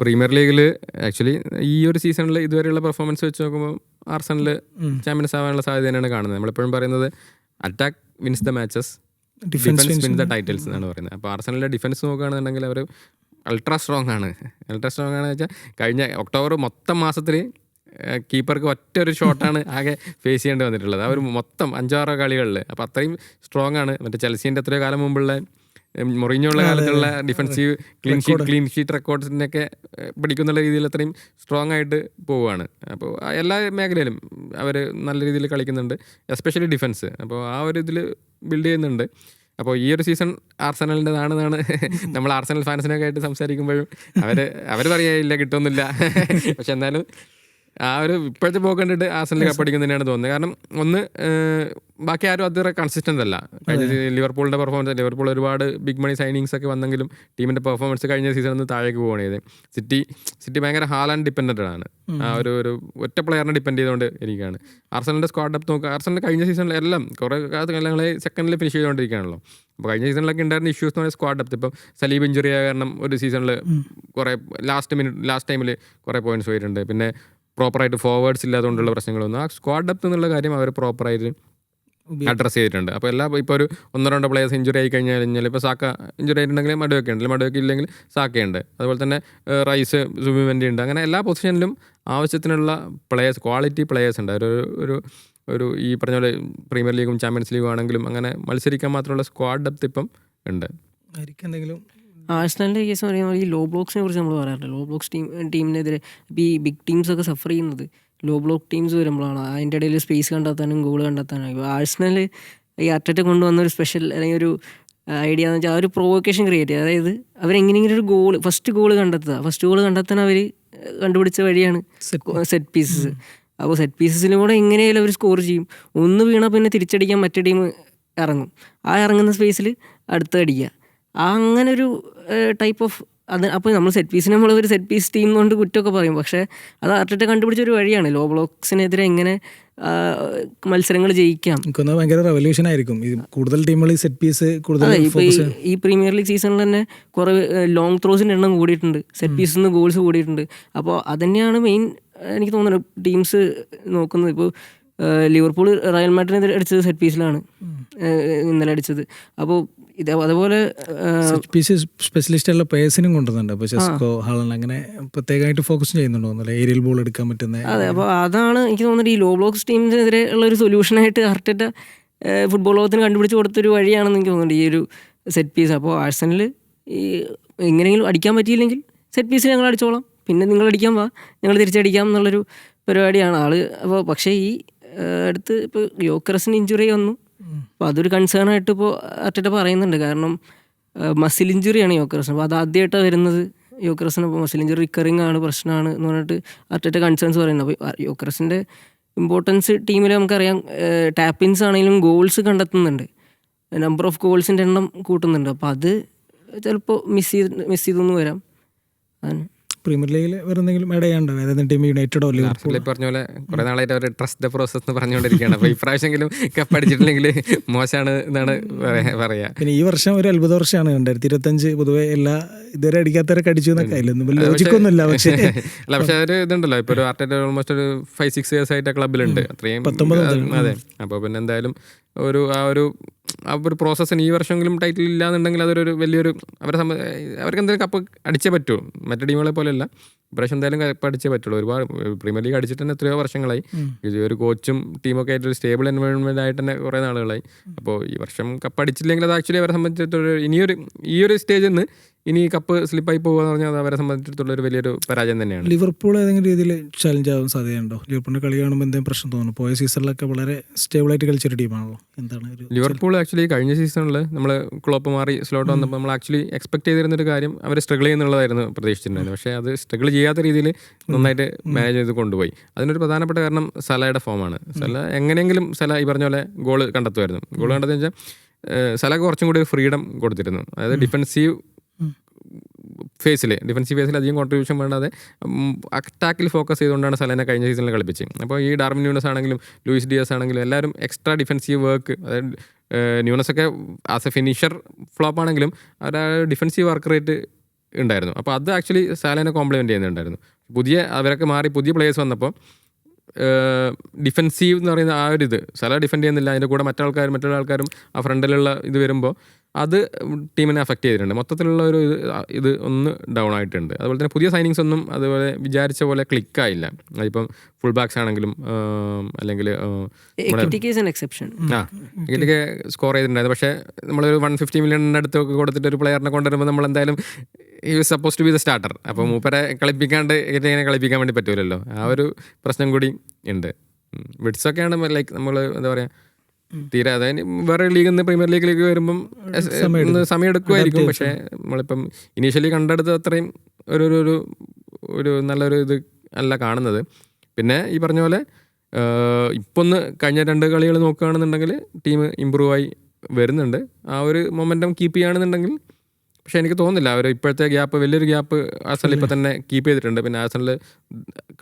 Premier ലീഗിൽ actually ഈ ഒരു സീസണിൽ ഇതുവരെയുള്ള പെർഫോമൻസ് വെച്ച് നോക്കുമ്പോൾ ആർസണൽ ചാമ്പ്യൻസ് ആവാനുള്ള സാധ്യത തന്നെയാണ് കാണുന്നത്. നമ്മളെപ്പോഴും പറയുന്നത് attack wins the matches defence wins the titles എന്നാണ് പറയുന്നത്. അപ്പോൾ ആർസണലിന്റെ ഡിഫൻസ് നോക്കുകയാണെന്നുണ്ടെങ്കിൽ അവർ അൾട്രാ സ്ട്രോങ് ആണ്. അൾട്രാ സ്ട്രോങ് ആണെന്ന് വെച്ചാൽ കഴിഞ്ഞ ഒക്ടോബർ മൊത്തം മാസത്തിൽ കീപ്പർക്ക് ഒറ്റ ഒരു ഷോട്ടാണ് ആകെ ഫേസ് ചെയ്യേണ്ടി വന്നിട്ടുള്ളത്. ആ ഒരു മൊത്തം അഞ്ചാറോ കളികളിൽ അപ്പോൾ അത്രയും സ്ട്രോങ് ആണ്. മറ്റേ ചെൽസീന്റെ എത്രയോ കാലം മുമ്പുള്ള മൊറിഞ്ഞുള്ള കാലത്തുള്ള defensive clean sheet clean sheet റെക്കോർഡ്സിനൊക്കെ പഠിക്കുന്ന രീതിയിൽ അത്രയും സ്ട്രോങ് ആയിട്ട് പോവുകയാണ് അപ്പോൾ എല്ലാ മേഖലയിലും അവർ നല്ല രീതിയിൽ കളിക്കുന്നുണ്ട് എസ്പെഷ്യലി ഡിഫൻസ് അപ്പോൾ ആ ഒരു ഇതിൽ ബിൽഡ് ചെയ്യുന്നുണ്ട്. അപ്പോൾ ഈ ഒരു സീസൺ ആർസനലിന്റെതാണെന്നാണ് നമ്മൾ ആർസനൽ ഫാൻസിനൊക്കെ ആയിട്ട് സംസാരിക്കുമ്പോഴും അവർ അവർ ഇല്ല കിട്ടുമെന്നില്ല പക്ഷെ എന്നാലും ആ ഒരു ഇപ്പോഴത്തെ പോക്ക് കണ്ടിട്ട് ആർസനൽ കപ്പടിക്കും തന്നെയാണ് തോന്നുന്നത്. കാരണം ഒന്ന് ബാക്കി ആരും അത്ര കൺസിസ്റ്റന്റ് അല്ല. കഴിഞ്ഞ ലിവർപൂളിന്റെ ലിവർപൂളിന്റെ പെർഫോമൻസ് ലിവർപൂൾ ഒരുപാട് ബിഗ് മണി സൈനിങ്സ് ഒക്കെ വന്നെങ്കിലും ടീമിന്റെ പെർഫോമൻസ് കഴിഞ്ഞ സീസണിൽ നിന്ന് താഴേക്ക് പോകണേത് സിറ്റി സിറ്റി ഭയങ്കര ഹാലാൻഡ് ഡിപ്പെൻഡന്റ് ആണ്. ആ ഒരു ഒരു ഒറ്റ പ്ലെയറിനെ ഡിപ്പെൻഡ് ചെയ്തുകൊണ്ട് ഇരിക്കുകയാണ്. ആർസനലിന്റെ സ്ക്വാഡ് അപ്പ് നോക്കുക ആർസനൽ കഴിഞ്ഞ സീസണിൽ എല്ലാം കുറേ കാലത്ത് ഞങ്ങൾ സെക്കൻഡിൽ ഫിനിഷ് ചെയ്തുകൊണ്ടിരിക്കുകയാണല്ലോ. അപ്പോൾ കഴിഞ്ഞ സീസണിലൊക്കെ ഉണ്ടായിരുന്ന ഇഷ്യൂസ് എന്ന് പറഞ്ഞാൽ സ്ക്വാഡ് ഡെപ്ത് ഇപ്പം സലീബ് ഇഞ്ചുറി ആയ കാരണം ഒരു സീസണിൽ കുറേ ലാസ്റ്റ് മിനിറ്റ് ലാസ്റ്റ് ടൈമിൽ കുറേ പോയിന്റ്സ് പോയിട്ടുണ്ട്. പിന്നെ പ്രോപ്പറായിട്ട് ഫോർവേഡ്സ് ഇല്ലാത്തതുകൊണ്ടുള്ള പ്രശ്നങ്ങളൊന്നും. ആ സ്ക്വാഡ് ഡെപ്ത് എന്നുള്ള കാര്യം അവർ പ്രോപ്പറായിട്ട് അഡ്രസ്സ് ചെയ്തിട്ടുണ്ട്. അപ്പോൾ എല്ലാ ഇപ്പോൾ ഒരു ഒന്നോ രണ്ടോ പ്ലേയേഴ്സ് ഇഞ്ചുറി ആയി കഴിഞ്ഞാൽ കഴിഞ്ഞാൽ ഇപ്പോൾ സാക്ക ഇഞ്ചുറി ആയിട്ടുണ്ടെങ്കിൽ മടുവൊക്കെ ഉണ്ട്. മടുവൊക്കെ ഇല്ലെങ്കിൽ സാക്കയുണ്ട്. അതുപോലെ തന്നെ റൈസ് സുബിമെന്റി ഉണ്ട്. അങ്ങനെ എല്ലാ പൊസിഷനിലും ആവശ്യത്തിനുള്ള പ്ലേയേഴ്സ് ക്വാളിറ്റി പ്ലേയേഴ്സ് ഉണ്ട്. ഒരു ഒരു ഒരു ഈ പറഞ്ഞ പോലെ പ്രീമിയർ ലീഗും ചാമ്പ്യൻസ് ലീഗും ആണെങ്കിലും അങ്ങനെ മത്സരിക്കാൻ മാത്രമുള്ള സ്ക്വാഡ് ഡെപ്ത് ഇപ്പം ഉണ്ട്. ആയിരിക്കും എന്തെങ്കിലും ആഴ്സണലിന്റെ കേസ് പറയുമ്പോൾ ഈ ലോ ബ്ലോക്സിനെ കുറിച്ച് നമ്മൾ പറയാറുണ്ട് ലോ ബ്ലോക്സ് ടീം ടീമിനെതിരെ ഇപ്പോൾ ഈ ബിഗ് ടീംസ് ഒക്കെ സഫർ ചെയ്യുന്നത് ലോ ബ്ലോക്ക് ടീംസ് വരുമ്പോഴാണ്. അതിന്റെ ഇടയിൽ സ്പേസ് കണ്ടെത്താനും ഗോൾ കണ്ടെത്താനും. ഇപ്പോൾ ആഴ്സണൽ ഈ അറ്ററ്റ് കൊണ്ടുവന്ന ഒരു സ്പെഷ്യൽ അല്ലെങ്കിൽ ഒരു ഐഡിയ എന്ന് വെച്ചാൽ ആ ഒരു പ്രൊവോക്കേഷൻ ക്രിയേറ്റ് ചെയ്യുക. അതായത് അവരെങ്ങനെയെങ്കിലും ഒരു ഗോൾ ഫസ്റ്റ് ഗോൾ കണ്ടെത്തുക. ഫസ്റ്റ് ഗോൾ കണ്ടെത്താൻ അവർ കണ്ടുപിടിച്ച വഴിയാണ് സെറ്റ് പീസസ് അപ്പോൾ സെറ്റ് പീസസിലും കൂടെ എങ്ങനെയായാലും അവർ സ്കോർ ചെയ്യും. ഒന്ന് വീണാൽ പിന്നെ തിരിച്ചടിക്കാൻ മറ്റേ ടീം ഇറങ്ങും. ആ ഇറങ്ങുന്ന സ്പേസിൽ അടുത്ത അടിക്കുക ആ അങ്ങനെ ഒരു ടൈപ്പ് ഓഫ് അത് അപ്പോൾ നമ്മൾ സെറ്റ് പീസിന് നമ്മൾ ഒരു സെറ്റ് പീസ് ടീം കൊണ്ട് കുറ്റമൊക്കെ പറയും. പക്ഷേ അത് അർട്ടിട്ട് കണ്ടുപിടിച്ച ഒരു വഴിയാണ് ലോ ബ്ലോക്സിനെതിരെ എങ്ങനെ മത്സരങ്ങൾ ജയിക്കാം. ഭയങ്കര റെവല്യൂഷൻ ആയിരിക്കും. ഈ കൂടുതൽ ടീമുകൾ സെറ്റ് പീസ് കൂടുതൽ ഈ പ്രീമിയർ ലീഗ് സീസണിൽ തന്നെ കുറേ ലോങ് ത്രോസിന്റെ എണ്ണം കൂടിയിട്ടുണ്ട്. സെറ്റ് പീസിൽ നിന്ന് ഗോൾസ് കൂടിയിട്ടുണ്ട്. അപ്പോൾ അതന്നെയാണ് മെയിൻ എനിക്ക് തോന്നുന്നത് ടീംസ് നോക്കുന്നത്. ഇപ്പോൾ ലിവർപൂൾ റയൽ മാഡ്രിഡിനെതിരെ അടിച്ചത് സെറ്റ് പീസിലാണ് ഇന്നലെ അടിച്ചത്. അപ്പോൾ ഇത് അതുപോലെ പീസ് സ്പെഷ്യലിസ്റ്റ് ഉള്ള പേഴ്സിനും കൊണ്ടുവന്നുണ്ട് അപ്പോൾ ചെസ്കോ ഹാളൻ അങ്ങനെ പ്രത്യേകമായിട്ട് ഫോക്കസ് ചെയ്യുന്നുണ്ടോ ഏരിയൽ ബോൾ എടുക്കാൻ പറ്റുന്ന അതെ അപ്പോൾ അതാണ് എനിക്ക് തോന്നുന്നത് ഈ ലോ ബ്ലോക്സ് ടീമിനെതിരെ ഉള്ള ഒരു സൊല്യൂഷനായിട്ട് അർട്ടറ്റ ഫുട്ബോൾ ലോകത്തിന് കണ്ടുപിടിച്ച് കൊടുത്തൊരു വഴിയാണെന്ന് എനിക്ക് തോന്നുന്നുണ്ട് ഈ ഒരു സെറ്റ് പീസ് അപ്പോൾ ആഴ്സണൽ ഈ എങ്ങനെയെങ്കിലും അടിക്കാൻ പറ്റിയില്ലെങ്കിൽ സെറ്റ് പീസ് ഞങ്ങൾ അടിച്ചോളാം. പിന്നെ നിങ്ങൾ അടിക്കാൻ വാ. ഞങ്ങൾ തിരിച്ചടിക്കാം എന്നുള്ളൊരു പരിപാടിയാണ് ആൾ. അപ്പോൾ പക്ഷേ ഈ അടുത്ത് ഇപ്പോൾ യോക്കറസിന് ഇഞ്ചുറി വന്നു. അപ്പോൾ അതൊരു കൺസേൺ ആയിട്ട് ഇപ്പോൾ അറ്റ പറയുന്നുണ്ട്. കാരണം മസിൽ ഇഞ്ചുറിയാണ് യോക്കറസിന് അപ്പോൾ അത് ആദ്യമായിട്ടാണ് വരുന്നത്. യോക്രസിന് അപ്പോൾ മസിൽ ഇഞ്ചുറി റിക്കറിങ് ആണ് പ്രശ്നമാണ് എന്ന് പറഞ്ഞിട്ട് അറ്റ കൺസേൺസ് പറയുന്നത് അപ്പോൾ യോക്രസിന്റെ ഇമ്പോർട്ടൻസ് ടീമിൽ നമുക്കറിയാം ടാപ്പിൻസ് ആണെങ്കിലും ഗോൾസ് കണ്ടെത്തുന്നുണ്ട്. നമ്പർ ഓഫ് ഗോൾസിന്റെ എണ്ണം കൂട്ടുന്നുണ്ട്. അപ്പോൾ അത് ചിലപ്പോൾ മിസ് ചെയ്ത് മിസ് ചെയ്തൊന്നും വരാം. അതാണ്. പ്രീമിയർ ലീഗിൽ വേറെ എന്തെങ്കിലും ആഡ് ചെയ്യാണ്ടോ ഏതെങ്കിലും ടീം യുണൈറ്റഡോ ലിവർപൂൾ പറഞ്ഞ പോലെ കുറെ നാളായിട്ട് അവർ ട്രസ്റ്റ് ദ പ്രോസസ് എന്ന് പറഞ്ഞുകൊണ്ടിരിക്കുകയാണ്. അപ്പോൾ ഇപ്രാവശ്യമെങ്കിലും കപ്പ് അടിച്ചിട്ടില്ലെങ്കിൽ മോശമാണ് എന്നാണ് പറയാ- പറയാ. പിന്നെ ഈ വർഷം ഒരു അത്ഭുത വർഷമാണ്. രണ്ടായിരത്തി ഇരുപത്തഞ്ച് പൊതുവെ എല്ലാ ഇതുവരെ അടിക്കാത്തവരൊക്കെ അടിച്ചു എന്നൊക്കെ. അതിലൊന്നും ലോജിക്കൊന്നുമില്ല പക്ഷേ അല്ല പക്ഷേ ഒരു ഇതുണ്ടല്ലോ. ഇപ്പൊ ഒരു ആർട്ടറ്റ് ഓൾമോസ്റ്റ് ഒരു ഫൈവ് സിക്സ് ഇയേഴ്സ് ആയിട്ട് ക്ലബിലുണ്ട് അത്രയും അത് അപ്പോൾ പിന്നെ എന്തായാലും ഒരു ആ ഒരു ആ ഒരു പ്രോസസ്സിന് ഈ വർഷമെങ്കിലും ടൈറ്റിൽ ഇല്ലാന്നുണ്ടെങ്കിൽ അതൊരു വലിയൊരു അവരെ സംബന്ധിച്ച് അവർക്ക് എന്തെങ്കിലും കപ്പ് അടിച്ചേ പറ്റൂ. മറ്റു ടീമുകളെ പോലെയല്ല. ഇപ്രാവശ്യം എന്തായാലും കപ്പ് അടിച്ചേ പറ്റുള്ളൂ. ഒരുപാട് പ്രീമിയർ ലീഗ് അടിച്ചിട്ട് തന്നെ എത്രയോ വർഷങ്ങളായി. ഒരു കോച്ചും ടീമൊക്കെ ആയിട്ട് ഒരു സ്റ്റേബിൾ എൻവയോൺമെന്റ് ആയിട്ട് തന്നെ കുറേ നാളുകളായി. അപ്പോൾ ഈ വർഷം കപ്പ് അടിച്ചില്ലെങ്കിൽ അത് ആക്ച്വലി അവരെ സംബന്ധിച്ചിടത്തോളം ഇനിയൊരു ഈ ഒരു സ്റ്റേജിൽ നിന്ന് ഇനി കപ്പ് സ്ലിപ്പായി പോകുക എന്ന് പറഞ്ഞാൽ അത് അവരെ സംബന്ധിച്ചിടത്തോളം ഒരു വലിയൊരു പരാജയം തന്നെയാണ്. ലിവർപൂൾ ഏതെങ്കിലും രീതിയിൽ ചലഞ്ച് ആവാൻ സാധ്യതയുണ്ടോ? ലിവർപൂളിന്റെ കളി കാണുമ്പോൾ എന്തെങ്കിലും പ്രശ്നം തോന്നുന്നു? പോയ സീസണിലൊക്കെ വളരെ സ്റ്റേബിളായിട്ട് കളിച്ചൊരു ടീമാണല്ലോ. എന്താണ് ലിവർപൂൾ ആക്ച്വലി കഴിഞ്ഞ സീസണിൽ നമ്മൾ ക്ലോപ്പ് മാറി സ്ലോട്ട് വന്നപ്പോൾ നമ്മൾ ആക്ച്വലി എക്സ്പെക്ട് ചെയ്തിരുന്ന ഒരു കാര്യം അവർ സ്ട്രഗിൾ ചെയ്യുന്നുള്ളതായിരുന്നു പ്രതീക്ഷിച്ചിട്ടുണ്ടായിരുന്നു പക്ഷേ അത് സ്ട്രഗിൾ ചെയ്യാത്ത രീതിയിൽ നന്നായിട്ട് മാനേജ് ചെയ്ത് കൊണ്ടുപോയി. അതിനൊരു പ്രധാനപ്പെട്ട കാരണം സലയുടെ ഫോമാണ്. സല എങ്ങനെയെങ്കിലും സല ഈ പറഞ്ഞ പോലെ ഗോൾ കണ്ടെത്തുമായിരുന്നു. ഗോൾ കണ്ടെന്ന് വെച്ചാൽ സലക്ക് കുറച്ചും കൂടി ഫ്രീഡം കൊടുത്തിരുന്നു. അതായത് ഡിഫൻസീവ് ഫേസിൽ ഡിഫൻസീവ് ഫേസിൽ അധികം കോൺട്രിബ്യൂഷൻ വേണ്ടാതെ അറ്റാക്കിൽ ഫോക്കസ് ചെയ്തുകൊണ്ടാണ് സലനെ കഴിഞ്ഞ സീസണിൽ കളിപ്പിച്ചത്. അപ്പോൾ ഈ ഡാർമിൻ ന്യൂണസ് ആണെങ്കിലും ലൂയിസ് ഡിയസ് ആണെങ്കിലും എല്ലാവരും എക്സ്ട്രാ ഡിഫൻസീവ് വർക്ക് അതായത് ന്യൂണസ് ഒക്കെ ആസ് എ ഫിനിഷർ ഫ്ലോപ്പ് ആണെങ്കിലും അവരുടെ ഡിഫൻസീവ് വർക്ക് റേറ്റ് ഉണ്ടായിരുന്നു. അപ്പോൾ അത് ആക്ച്വലി സാലേനെ കോംപ്ലിമെന്റ് ചെയ്യുന്നുണ്ടായിരുന്നു. പുതിയ അവരൊക്കെ മാറി പുതിയ പ്ലേയേഴ്സ് വന്നപ്പോൾ ഡിഫെൻസീവ് എന്ന് പറയുന്ന ആ ഒരു ഇത് സല ഡിഫെൻഡ് ചെയ്യുന്നില്ല അതിന്റെ കൂടെ മറ്റാൾക്കാരും മറ്റുള്ള ആൾക്കാരും ആ ഫ്രണ്ടിലുള്ള ഇത് വരുമ്പോൾ അത് ടീമിനെ അഫക്റ്റ് ചെയ്തിട്ടുണ്ട്. മൊത്തത്തിലുള്ള ഒരു ഇത് ഒന്ന് ഡൗൺ ആയിട്ടുണ്ട്. അതുപോലെ തന്നെ പുതിയ സൈനിങ്സ് ഒന്നും അതുപോലെ വിചാരിച്ച പോലെ ക്ലിക്ക് ആയില്ല. അതിപ്പം ഫുൾ ബാക്സ് ആണെങ്കിലും അല്ലെങ്കിൽ ആ, എക്വിറ്റിക്ക് ഈസ് എൻ എക്സെപ്ഷൻ ആ ടിക്കറ്റൊക്കെ സ്കോർ ചെയ്തിട്ടുണ്ടായിരുന്നു. പക്ഷേ നമ്മളൊരു വൺ ഫിഫ്റ്റി മില്യണിന്റെ അടുത്തൊക്കെ കൊടുത്തിട്ട് ഒരു പ്ലെയറിനെ കൊണ്ടുവരുമ്പോൾ നമ്മൾ എന്തായാലും ഈ suppose to be the starter അപ്പോൾ മൂപ്പരെ കളിപ്പിക്കാണ്ട് ഇങ്ങനെ കളിപ്പിക്കാൻ വേണ്ടി പറ്റൂലല്ലോ. ആ ഒരു പ്രശ്നം കൂടി ഉണ്ട്. വിഡ്സൊക്കെയാണ് ലൈക്ക് നമ്മൾ എന്താ പറയുക തീരെ അതായത് വേറെ ലീഗിൽ നിന്ന് പ്രീമിയർ ലീഗിലേക്ക് വരുമ്പം സമയം എടുക്കുമായിരിക്കും പക്ഷേ നമ്മളിപ്പം ഇനീഷ്യലി കണ്ടെടുത്ത അത്രയും ഒരു ഒരു ഒരു നല്ലൊരു ഇത് അല്ല കാണുന്നത്. പിന്നെ ഈ പറഞ്ഞ പോലെ ഇപ്പം ഒന്ന് കഴിഞ്ഞ രണ്ട് കളികൾ നോക്കുകയാണെന്നുണ്ടെങ്കിൽ ടീം ഇമ്പ്രൂവ് ആയി വരുന്നുണ്ട്. ആ ഒരു മൊമെന്റം കീപ്പ് ചെയ്യുകയാണെന്നുണ്ടെങ്കിൽ പക്ഷെ എനിക്ക് തോന്നുന്നില്ല. അവർ ഇപ്പോഴത്തെ ഗ്യാപ്പ് വലിയൊരു ഗ്യാപ്പ് ആസനിൽ ഇപ്പം തന്നെ കീപ്പ് ചെയ്തിട്ടുണ്ട്. പിന്നെ ആസനിൽ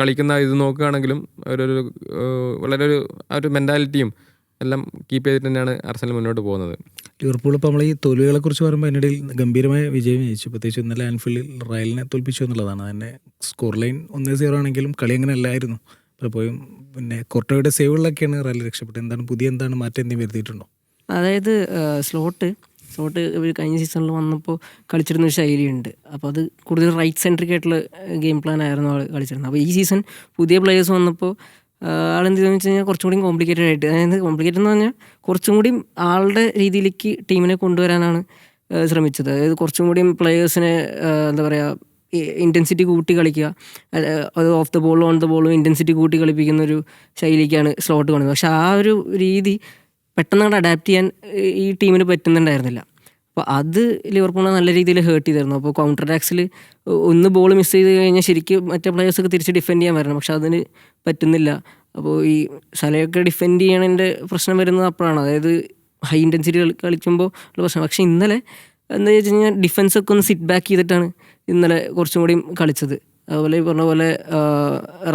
കളിക്കുന്ന ഇത് നോക്കുകയാണെങ്കിലും ഒരു ഏഹ്, വളരെ ഒരു ആ ഒരു മെന്റാലിറ്റിയും എല്ലാം കീപ്പ് ചെയ്തിട്ട് തന്നെയാണ് അർസനൽ മുന്നോട്ട് പോകുന്നത്. ലിവർപൂൾ ഇപ്പോൾ നമ്മൾ ഈ തോൽവികളെ കുറിച്ച് പറയുമ്പോൾ അതിനിടയിൽ ഗംഭീരമായ വിജയം ജയിച്ചു. പ്രത്യേകിച്ച് ഇന്നലെ ആൻഫീൽഡിൽ റയലിനെ തോൽപ്പിച്ചു എന്നുള്ളതാണ്. തന്നെ സ്കോർ ലൈൻ ഒന്നേ സീറോ ആണെങ്കിലും കളി അങ്ങനെ അല്ലായിരുന്നു. പലപ്പോഴും പിന്നെ കൊർട്ടോയുടെ സേവുകളിലൊക്കെയാണ് റയൽ രക്ഷപ്പെട്ടത്. എന്താണ് പുതിയ എന്താണ് മാറ്റം എന്തെങ്കിലും വരുത്തിയിട്ടുണ്ടോ? അതായത് സ്ലോട്ട് സ്ലോട്ട് ഇവർ കഴിഞ്ഞ സീസണിൽ വന്നപ്പോൾ കളിച്ചിരുന്ന ഒരു ശൈലിയുണ്ട്. അപ്പോൾ അത് കൂടുതൽ റൈറ്റ് സെൻട്രിക് ആയിട്ടുള്ള ഗെയിം പ്ലാൻ ആയിരുന്നു ആൾ കളിച്ചിരുന്നത്. അപ്പോൾ ഈ സീസൺ പുതിയ പ്ലേയേഴ്സ് വന്നപ്പോൾ ആളെന്ത് ചെയ്തെന്ന് വെച്ച് കഴിഞ്ഞാൽ കുറച്ചും കൂടി കോംപ്ലിക്കേറ്റഡ് ആയിട്ട് അതായത് കോംപ്ലിക്കേറ്റഡ് എന്ന് പറഞ്ഞാൽ കുറച്ചും കൂടി ആളുടെ രീതിയിലേക്ക് ടീമിനെ കൊണ്ടുവരാനാണ് ശ്രമിച്ചത്. അതായത് കുറച്ചും കൂടി പ്ലേയേഴ്സിനെ എന്താ പറയുക ഇന്റൻസിറ്റി കൂട്ടി കളിക്കുക അത് ഓഫ് ദ ബോളും ഓൺ ദ ബോളും ഇന്റൻസിറ്റി കൂട്ടി കളിപ്പിക്കുന്ന ഒരു ശൈലിക്കാണ് സ്ലോട്ട് കാണുന്നത്. പക്ഷെ ആ ഒരു രീതി പെട്ടെന്ന് അഡാപ്റ്റ് ചെയ്യാൻ ഈ ടീമിന് പറ്റുന്നുണ്ടായിരുന്നില്ല. അപ്പോൾ അത് ലിവർപൂളിനെ നല്ല രീതിയിൽ ഹേർട്ട് ചെയ്തായിരുന്നു അപ്പോൾ കൗണ്ടർ അറ്റാക്സിൽ ഒന്ന് ബോൾ മിസ് ചെയ്ത് കഴിഞ്ഞാൽ ശരിക്കും മറ്റേ പ്ലേയേഴ്സൊക്കെ തിരിച്ച് ഡിഫെൻഡ് ചെയ്യാൻ വരണം. പക്ഷെ അതിന് പറ്റുന്നില്ല. അപ്പോൾ ഈ സലയൊക്കെ ഡിഫെൻഡ് ചെയ്യണതിന്റെ പ്രശ്നം വരുന്നത് അപ്പോഴാണ്. അതായത് ഹൈ ഇന്റൻസിറ്റി കളിക്കുമ്പോൾ ഉള്ള പ്രശ്നം. പക്ഷേ ഇന്നലെ എന്താ വെച്ച് കഴിഞ്ഞാൽ ഡിഫൻസ് ഒക്കെ ഒന്ന് സിറ്റ് ബാക്ക് ചെയ്തിട്ടാണ് ഇന്നലെ കുറച്ചും കൂടി കളിച്ചത്. അതുപോലെ ഈ പറഞ്ഞ പോലെ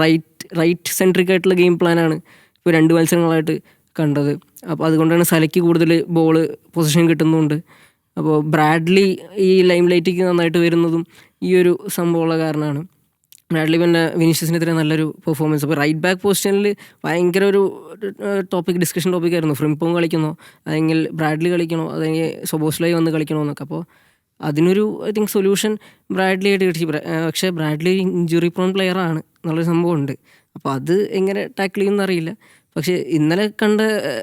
റൈറ്റ് റൈറ്റ് സെൻട്രിക് ആയിട്ടുള്ള ഗെയിം പ്ലാനാണ് ഇപ്പോൾ രണ്ട് മത്സരങ്ങളായിട്ട് കണ്ടത്. അപ്പോൾ അതുകൊണ്ടാണ് സലയ്ക്ക് കൂടുതൽ ബോൾ പൊസിഷൻ കിട്ടുന്നുണ്ട് അപ്പോൾ ബ്രാഡ്ലി ഈ ലൈം ലൈറ്റിക്ക് നന്നായിട്ട് വരുന്നതും ഈ ഒരു സംഭവമുള്ള കാരണമാണ്. ബ്രാഡ്ലി പിന്നെ വിനീഷ്യസിനെതിരെ നല്ലൊരു പെർഫോമൻസ് അപ്പോൾ റൈറ്റ് ബാക്ക് പൊസിഷനിൽ ഭയങ്കര ഒരു ടോപ്പിക് ഡിസ്കഷൻ ടോപ്പിക് ആയിരുന്നു. ഫ്രിംപോങ് കളിക്കണോ അല്ലെങ്കിൽ ബ്രാഡ്ലി കളിക്കണോ അല്ലെങ്കിൽ സൊബോസ്ലൈ വന്ന് കളിക്കണോ എന്നൊക്കെ. അപ്പോൾ അതിനൊരു ഐ തിങ്ക് സൊല്യൂഷൻ ബ്രാഡ്ലി ആയിട്ട് കിട്ടി. പക്ഷേ ബ്രാഡ്ലി ഇഞ്ചുറി പ്രോൺ പ്ലെയറാണ് എന്നുള്ളൊരു സംഭവമുണ്ട്. അപ്പോൾ അത് എങ്ങനെ ടാക്കിൾ ചെയ്യുമെന്ന് അറിയില്ല. പക്ഷേ ഇന്നലെ കണ്ട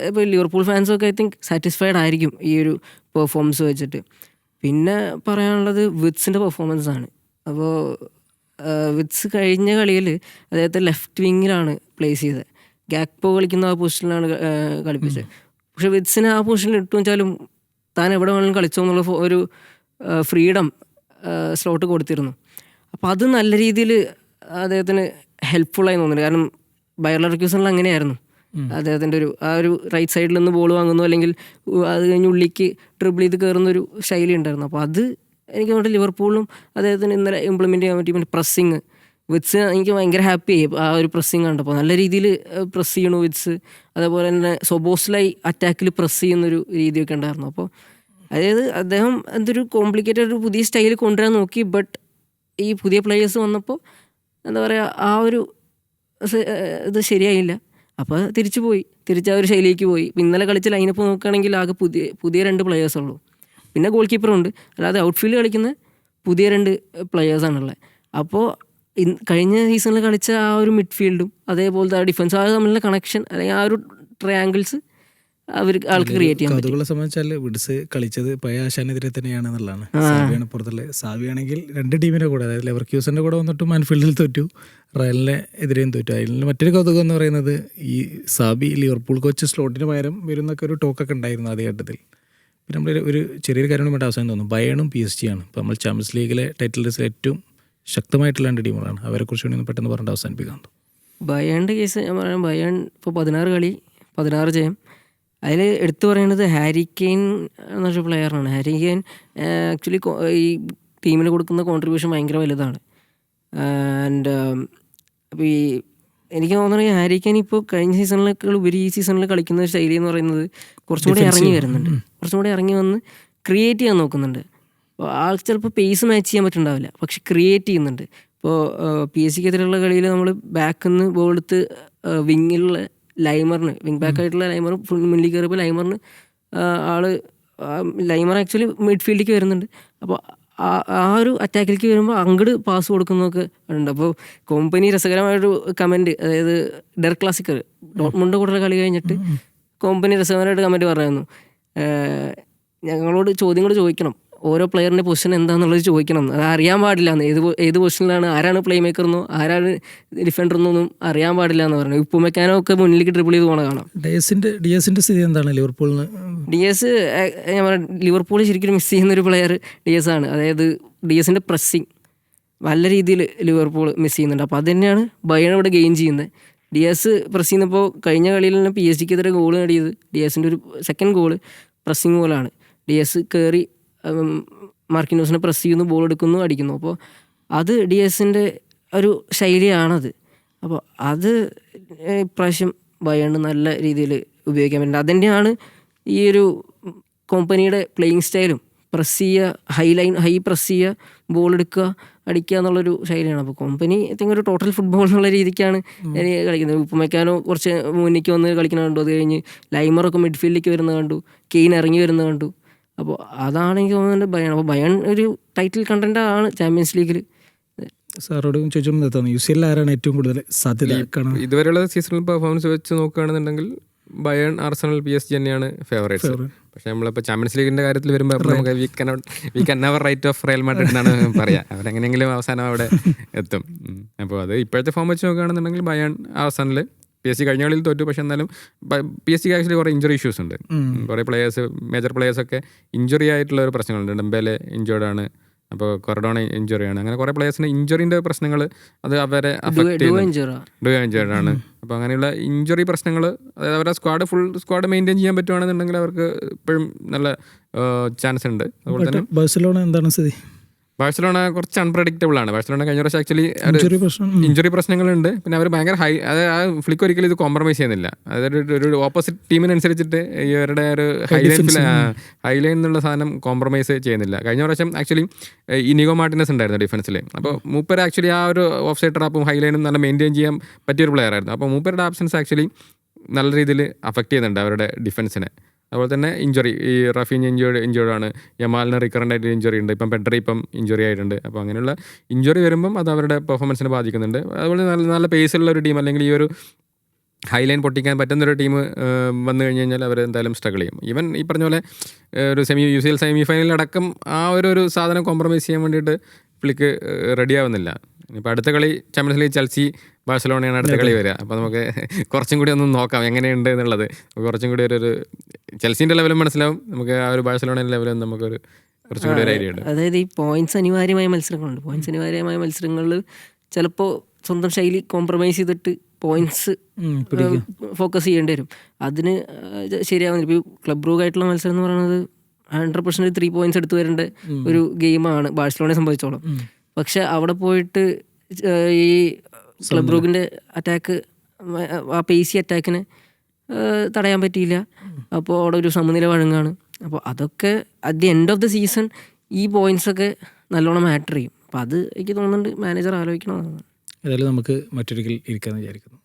ഇപ്പോൾ ലിവർപൂൾ ഫാൻസൊക്കെ ഐ തിങ്ക് സാറ്റിസ്ഫൈഡ് ആയിരിക്കും ഈ ഒരു പെർഫോമൻസ് വെച്ചിട്ട്. പിന്നെ പറയാനുള്ളത് വിത്സിന്റെ പെർഫോമൻസ് ആണ്. അപ്പോൾ വിത്സ് കഴിഞ്ഞ കളിയിൽ അദ്ദേഹത്തെ ലെഫ്റ്റ് വിങ്ങിലാണ് പ്ലേസ് ചെയ്തത്. ഗാക്പോ കളിക്കുന്ന ആ പൊസിഷനിലാണ് കളിപ്പിച്ചത്. പക്ഷെ വിത്സിനെ ആ പൊസിഷനിൽ ഇട്ടു വെച്ചാലും താൻ എവിടെ വേണമെങ്കിലും കളിച്ചോ എന്നുള്ള ഒരു ഫ്രീഡം സ്ലോട്ട് കൊടുത്തിരുന്നു. അപ്പോൾ അത് നല്ല രീതിയിൽ അദ്ദേഹത്തിന് ഹെൽപ്ഫുള്ളായി തോന്നുന്നുണ്ട് കാരണം ബയർ ലർക്യൂസണിൽ അങ്ങനെയായിരുന്നു. അദ്ദേഹത്തിന്റെ ഒരു ആ ഒരു റൈറ്റ് സൈഡിൽ നിന്ന് ബോൾ വാങ്ങുന്നു അല്ലെങ്കിൽ അത് കഴിഞ്ഞ് ഉള്ളിക്ക് ട്രിബിൾ ചെയ്ത് കയറുന്ന ഒരു ശൈലി ഉണ്ടായിരുന്നു. അപ്പോൾ അത് എനിക്ക് തോന്നുന്നു ലിവർപൂളിലും അദ്ദേഹത്തിന് ഇന്നലെ ഇംപ്ലിമെന്റ് ചെയ്യാൻ പറ്റി പിന്നെ പ്രസ്സിങ് വിറ്റ്സ് എനിക്ക് ഭയങ്കര ഹാപ്പി ആയി. ആ ഒരു പ്രസ്സിങ് കണ്ടപ്പോൾ നല്ല രീതിയിൽ പ്രസ് ചെയ്യണു വിറ്റ്സ് അതേപോലെ തന്നെ സൊബോസ്ലായി അറ്റാക്കിൽ പ്രസ് ചെയ്യുന്നൊരു രീതിയൊക്കെ ഉണ്ടായിരുന്നു. അപ്പോൾ അതായത് അദ്ദേഹം എന്തൊരു കോംപ്ലിക്കേറ്റഡ് ഒരു പുതിയ സ്റ്റൈൽ കൊണ്ടുവരാൻ നോക്കി. ബട്ട് ഈ പുതിയ പ്ലേയേഴ്സ് വന്നപ്പോൾ എന്താ പറയുക ആ ഒരു ഇത് ശരിയായില്ല. അപ്പോൾ തിരിച്ചു പോയി. തിരിച്ച് ആ ഒരു ശൈലിക്ക് പോയി. ഇന്നലെ കളിച്ച ലൈനപ്പ് നോക്കുകയാണെങ്കിൽ ആകെ പുതിയ പുതിയ രണ്ട് പ്ലെയേഴ്സ് ഉള്ളൂ. പിന്നെ ഗോൾ കീപ്പറുണ്ട് അല്ലാതെ ഔട്ട്ഫീൽഡ് കളിക്കുന്ന പുതിയ രണ്ട് പ്ലെയേഴ്സാണുള്ളത് അപ്പോൾ കഴിഞ്ഞ സീസണിൽ കളിച്ച ആ ഒരു മിഡ്ഫീൽഡും അതേപോലത്തെ ആ ഡിഫൻസ് ആ തമ്മിലുള്ള കണക്ഷൻ അല്ലെങ്കിൽ ആ ഒരു ട്രയാങ്കിൾസ് അവർ ആൾക്ക് ക്രിയേറ്റ് ചെയ്യാൻ പറ്റും. കൗതുകളെ സംബന്ധിച്ചാൽ വിഡ്സ് കളിച്ചത് പഴയ ആശാനെതിരെ തന്നെയാണ് എന്നുള്ളതാണ്. സാവിയാണ് പുറത്തുള്ളത് സാവിയാണെങ്കിൽ രണ്ട് ടീമിന്റെ കൂടെ അതായത് ലെവർ ക്യൂസിന്റെ കൂടെ വന്നിട്ടും മാൻഫീൽഡിൽ തോറ്റു റയലിനെ എതിരെയും തോറ്റു. അതിൽ മറ്റൊരു കൗതുകം എന്ന് പറയുന്നത് ഈ സാബി ലിവർപൂൾ കോച്ച് സ്ലോട്ടിന് പകരം വരുന്നൊക്കെ ഒരു ടോക്കൊക്കെ ഉണ്ടായിരുന്നു ആദ്യ ഘട്ടത്തിൽ പിന്നെ നമ്മൾ ഒരു ചെറിയൊരു കാര്യം വേണ്ട അവസാനം തോന്നുന്നു. ബയണും പി എസ് ജി ആണ്. ഇപ്പോൾ നമ്മൾ ചാമ്പ്യൻസ് ലീഗിലെ ടൈറ്റിൽ റേസിൽ ഏറ്റവും ശക്തമായിട്ടുള്ള രണ്ട് ടീമുകളാണ്. അവരെ കുറിച്ച് വേണ്ടി ഒന്ന് പെട്ടെന്ന് പറഞ്ഞിട്ട് അവസാനിപ്പിക്കാൻ ബയേണിന്റെ കേസ് ഞാൻ പറയാം. ബയേൺ ഇപ്പോൾ പതിനാറ് കളി പതിനാറ് ജയം. അതിൽ എടുത്തു പറയുന്നത് ഹാരി കെയിൻ എന്നൊരു പ്ലെയറാണ് ഹാരി കെയിൻ ആക്ച്വലി ഈ ടീമിന് കൊടുക്കുന്ന കോൺട്രിബ്യൂഷൻ ഭയങ്കര വലുതാണ്. ആൻഡ് അപ്പോൾ ഈ എനിക്ക് തോന്നുന്നത് ഹാരി കെയിൻ ഇപ്പോൾ കഴിഞ്ഞ സീസണിലേക്കാൾ ഉപരി ഈ സീസണിൽ കളിക്കുന്ന ശൈലി എന്ന് പറയുന്നത് കുറച്ചും കൂടി ഇറങ്ങി വരുന്നുണ്ട്. കുറച്ചും കൂടി ഇറങ്ങി വന്ന് ക്രിയേറ്റ് ചെയ്യാൻ നോക്കുന്നുണ്ട്. അപ്പോൾ ആൾക്ക് ചിലപ്പോൾ പേസ് മാച്ച് ചെയ്യാൻ പറ്റുന്നുണ്ടാവില്ല പക്ഷെ ക്രിയേറ്റ് ചെയ്യുന്നുണ്ട്. ഇപ്പോൾ പി എസ് സിക്കെതിരെയുള്ള കളിയിൽ നമ്മൾ ബാക്കിൽ നിന്ന് ബോൾ എടുത്ത് വിങ്ങിലുള്ള ലൈമറിന് വിങ് ബാക്ക് ആയിട്ടുള്ള ലൈമർ മുന്നിൽ കയറിയപ്പോൾ ലൈമറിന് ആൾ ലൈമർ ആക്ച്വലി മിഡ്ഫീൽഡിലേക്ക് വരുന്നുണ്ട്. അപ്പോൾ ആ ഒരു അറ്റാക്കിലേക്ക് വരുമ്പോൾ അങ്ങോട്ട് പാസ് കൊടുക്കുന്നതൊക്കെ ഉണ്ട് അപ്പോൾ കോമ്പനി രസകരമായൊരു കമന്റ് അതായത് ഡെർ ക്ലാസിക്കർ ഡോട്ട്മുണ്ട് കൂടെ കളി കഴിഞ്ഞിട്ട് കോമ്പനി രസകരമായിട്ട് കമന്റ് പറയുന്നു ഞങ്ങളോട് ചോദ്യങ്ങൾ ചോദിക്കണം. ഓരോ പ്ലെയറിന്റെ പൊസിഷൻ എന്താണെന്നുള്ളത് ചോദിക്കണം. അത് അറിയാൻ പാടില്ല. എന്ന് ഏത് ഏത് പൊസിഷനിലാണ് ആരാണ് പ്ലേ മേക്കർ എന്നോ ആരാണ് ഡിഫൻഡർ എന്നൊന്നും അറിയാൻ പാടില്ല എന്ന് പറഞ്ഞു. ഉപ്പുമെക്കാനോ ഒക്കെ മുന്നിലേക്ക് ട്രിപ്പിൾ ചെയ്ത് പോകണ കാണാം. ഡി ഡിയസിന്റെ സ്ഥിതി എന്താണ് ലിവർപൂളിന്? ഡി എസ് ഞാൻ പറയാം ലിവർപൂൾ ശരിക്കും മിസ് ചെയ്യുന്ന ഒരു പ്ലെയർ ഡി എസ് ആണ്. അതായത് ഡി എസിന്റെ പ്രസ്സിങ് നല്ല രീതിയിൽ ലിവർപൂൾ മിസ് ചെയ്യുന്നുണ്ട്. അപ്പോൾ അത് തന്നെയാണ് ബയൺ ഇവിടെ ഗെയിൻ ചെയ്യുന്നത്. ഡി എസ് പ്രസ് ചെയ്യുന്നപ്പോൾ കഴിഞ്ഞ കളിയിൽ തന്നെ പി എസ് ജിക്കെതിരെ ഗോൾ നേടിയത്. ഡി എസിന്റെ ഒരു സെക്കൻഡ് ഗോൾ പ്രസ്സിങ് ഗോളാണ് ഡി എസ് കയറി മാർക്കിനോസിനെ പ്രസ് ചെയ്യുന്നു ബോൾ എടുക്കുന്നു അടിക്കുന്നു. അപ്പോൾ അത് ഡി എസിന്റെ ഒരു ശൈലിയാണത്. അപ്പോൾ അത് ഇപ്രാവശ്യം ബയണ്ട് നല്ല രീതിയിൽ ഉപയോഗിക്കാൻ പറ്റുന്നത് അതിന്റെയാണ് ഈ ഒരു കമ്പനിയുടെ പ്ലേയിങ് സ്റ്റൈലും പ്രസ് ചെയ്യുക ഹൈ ലൈൻ ഹൈ പ്രസ് ചെയ്യുക ബോൾ എടുക്കുക അടിക്കുക എന്നുള്ളൊരു ശൈലിയാണ്. അപ്പോൾ കമ്പനി ഐ തിങ്ക് ഒരു ടോട്ടൽ ഫുട്ബോൾ എന്നുള്ള രീതിക്കാണ് കളിക്കുന്നത്. ഉപ്പുമയ്ക്കാനോ കുറച്ച് മുന്നിലേക്ക് വന്ന് കളിക്കുന്ന കണ്ടു. അത് കഴിഞ്ഞ് ലൈമറൊക്കെ മിഡ്ഫീൽഡിലേക്ക് വരുന്നത് കണ്ടു. കെയിൻ ഇറങ്ങി വരുന്നത് കണ്ടു. അപ്പോൾ അതാണ് എനിക്ക് തോന്നുന്നത് ബയൺ. അപ്പോൾ ബയൺ ഒരു ടൈറ്റിൽ കണ്ടന്റ് ആണ് ചാമ്പ്യൻസ് ലീഗിൽ സാറോട് തോന്നുന്നു യു സി എൽ ആരാണ് ഏറ്റവും കൂടുതൽ സാധ്യത ഇതുവരെയുള്ള സീസണൽ പെർഫോമൻസ് വെച്ച് നോക്കുകയാണെന്നുണ്ടെങ്കിൽ Bayern Arsenal P S G തന്നെയാണ് ഫേവറേറ്റ്സ് പക്ഷെ നമ്മളിപ്പോൾ ചാമ്പ്യൻസ് ലീഗിന്റെ കാര്യത്തിൽ വരുമ്പോൾ നമുക്ക് വി കൻ വി കൻ അവർ റൈറ്റ് ഓഫ് റയൽ മാഡ്രിഡ് എന്നാണ് പറയാം. അവരെങ്ങനെയെങ്കിലും അവസാനം അവിടെ എത്തും. അപ്പോൾ അത് ഇപ്പോഴത്തെ ഫോം വെച്ച് നോക്കുകയാണെന്നുണ്ടെങ്കിൽ Bayern Arsenal P S C കഴിഞ്ഞ കളിയിൽ തോറ്റു. പക്ഷെ എന്നാലും പി എസ് സിക്ക് ആക്ച്വലി കുറേ ഇഞ്ചുറി ഇഷ്യൂസ് ഉണ്ട്. കുറേ പ്ലേയേഴ്സ് മേജർ പ്ലേയേഴ്സൊക്കെ ഇഞ്ചുറി ആയിട്ടുള്ള ഒരു പ്രശ്നങ്ങളുണ്ട്. ഡെമ്പേലെ ഇഞ്ചേർഡ് ആണ്. അപ്പോൾ കൊറഡോണ ഇഞ്ചുറിയാണ് അങ്ങനെ കുറേ പ്ലേയേഴ്സിന് ഇഞ്ചുറിന്റെ പ്രശ്നങ്ങൾ അത് അവരെ അഫക്റ്റ് ചെയ്യുന്നു ആണ്. അപ്പോൾ അങ്ങനെയുള്ള ഇഞ്ചുറി പ്രശ്നങ്ങൾ അതായത് അവരുടെ സ്ക്വാഡ് ഫുൾ സ്ക്വാഡ് മെയിന്റെയിൻ ചെയ്യാൻ പറ്റുവാണെന്നുണ്ടെങ്കിൽ അവർക്ക് ഇപ്പോഴും നല്ല ചാൻസ് ഉണ്ട്. അതുപോലെ തന്നെ ബാഴ്സലോണ എന്താണ് സ്ഥിതി? ബാഴ്സലോണ കുറച്ച് അൺപ്രഡിക്റ്റബിൾ ആണ്. ബാഴ്സലോണ കഴിഞ്ഞ പ്രാവശ്യം ആക്ച്വലി ഇഞ്ചുറി പ്രശ്നം ഇഞ്ചുറി പ്രശ്നങ്ങളുണ്ട്. പിന്നെ അവർ ഭയങ്കര ഹൈ അത് ആ ഫ്ലിക്ക് ഒരിക്കലും ഇത് കോംപ്രമൈസ് ചെയ്യുന്നില്ല. അതായത് ഒരു- ഒരു ഓപ്പോസിറ്റ് ടീമിനനുസരിച്ചിട്ട് ഇവരുടെ ഒരു ഹൈലൈൻ ഹൈലൈൻ എന്നുള്ള സാധനം കോംപ്രമൈസ് ചെയ്യുന്നില്ല. കഴിഞ്ഞ പ്രാവശ്യം ആക്ച്വലി ഇനിഗോ മാർട്ടിനസ് ഉണ്ടായിരുന്നു ഡിഫൻസിൽ അപ്പോൾ മൂപ്പർ ആക്ച്വലി ആ ഒരു ഓഫ് സൈഡ് ട്രാപ്പും ഹൈലൈനും നല്ല മെയിന്റെയിൻ ചെയ്യാൻ പറ്റിയൊരു പ്ലെയർ ആയിരുന്നു. അപ്പോൾ മൂപ്പരുടെ ആബ്സൻസ് ആക്ച്വലി നല്ല രീതിയിൽ അഫക്റ്റ് ചെയ്യുന്നുണ്ട് അവരുടെ ഡിഫൻസിനെ അതുപോലെ തന്നെ ഇഞ്ചുറി ഈ റഫീൻ ഇഞ്ചുറി ഇഞ്ചുറി ആണ്. യമാലിന് റിക്കറന്റ് ആയിട്ട് ഇഞ്ചുറി ഉണ്ട്. ഇപ്പം പെഡ്രി ഇപ്പം ഇഞ്ചുറി ആയിട്ടുണ്ട്. അപ്പോൾ അങ്ങനെയുള്ള ഇഞ്ചുറി വരുമ്പം അത് അവരുടെ പെർഫോമൻസിനെ ബാധിക്കുന്നുണ്ട്. അതുപോലെ നല്ല നല്ല പേസിലുള്ള ഒരു ടീം അല്ലെങ്കിൽ ഈ ഒരു ഹൈലൈൻ പൊട്ടിക്കാൻ പറ്റുന്നൊരു ടീം വന്നു കഴിഞ്ഞ് കഴിഞ്ഞാൽ അവർ എന്തായാലും സ്ട്രഗിൾ ചെയ്യും. ഈവൻ ഈ പറഞ്ഞ പോലെ ഒരു semi U C L semi ഫൈനലടക്കം ആ ഒരു ഒരു സാധനം കോംപ്രമൈസ് ചെയ്യാൻ വേണ്ടിയിട്ട് പുള്ളിക്ക് റെഡി ആവുന്നില്ല ഇപ്പോൾ അടുത്ത കളി ചാമ്പ്യൻസ് ലീഗ് ചെൽസി ബാഴ്സലോണയാണ് അടുത്ത കളി വരിക. അപ്പോൾ നമുക്ക് കുറച്ചും കൂടി ഒന്ന് നോക്കാം എങ്ങനെയുണ്ട് എന്നുള്ളത്. നമുക്ക് കുറച്ചും കൂടി ഒരു ചെൽസിന്റെ ലെവലും മനസ്സിലാവും. നമുക്ക് ആ ഒരു ബാഴ്സലോണയുടെ ലെവലും നമുക്കൊരു കുറച്ചും കൂടി ഒരു ഐഡിയ ഉണ്ട്. അതായത് ഈ പോയിന്റ്സ് അനിവാര്യമായ മത്സരങ്ങളുണ്ട്. പോയിന്റ്സ് അനിവാര്യമായ മത്സരങ്ങളിൽ ചിലപ്പോൾ സ്വന്തം ശൈലി കോംപ്രമൈസ് ചെയ്തിട്ട് പോയിന്റ്സ് ഫോക്കസ് ചെയ്യേണ്ടി വരും. അതിന് ശരിയാവുന്നില്ല. ഇപ്പോൾ ക്ലബ് റൂഗായിട്ടുള്ള മത്സരം എന്ന് പറയുന്നത് ഹൺഡ്രഡ് പെർസെന്റ് ത്രീ പോയിന്റ്സ് എടുത്തു വരേണ്ട ഒരു ഗെയിമാണ് ബാഴ്സലോണയെ സംബന്ധിച്ചോളം. പക്ഷെ അവിടെ പോയിട്ട് ഈ ക്ലബ് അറ്റാക്ക് ആ പേസി അറ്റാക്കിനെ തടയാൻ പറ്റിയില്ല. അപ്പോൾ അവിടെ ഒരു സമനില വഴങ്ങാണ്. അപ്പോൾ അതൊക്കെ at the end of the season ഈ പോയിന്റ്സ് ഒക്കെ നല്ലോണം മാറ്റർ ചെയ്യും. അപ്പോൾ അത് എനിക്ക് തോന്നുന്നുണ്ട് മാനേജർ ആലോചിക്കണമെന്നാണ്. ഏതായാലും നമുക്ക് മറ്റൊരിക്കൽ ഇരിക്കാമെന്ന് വിചാരിക്കുന്നു.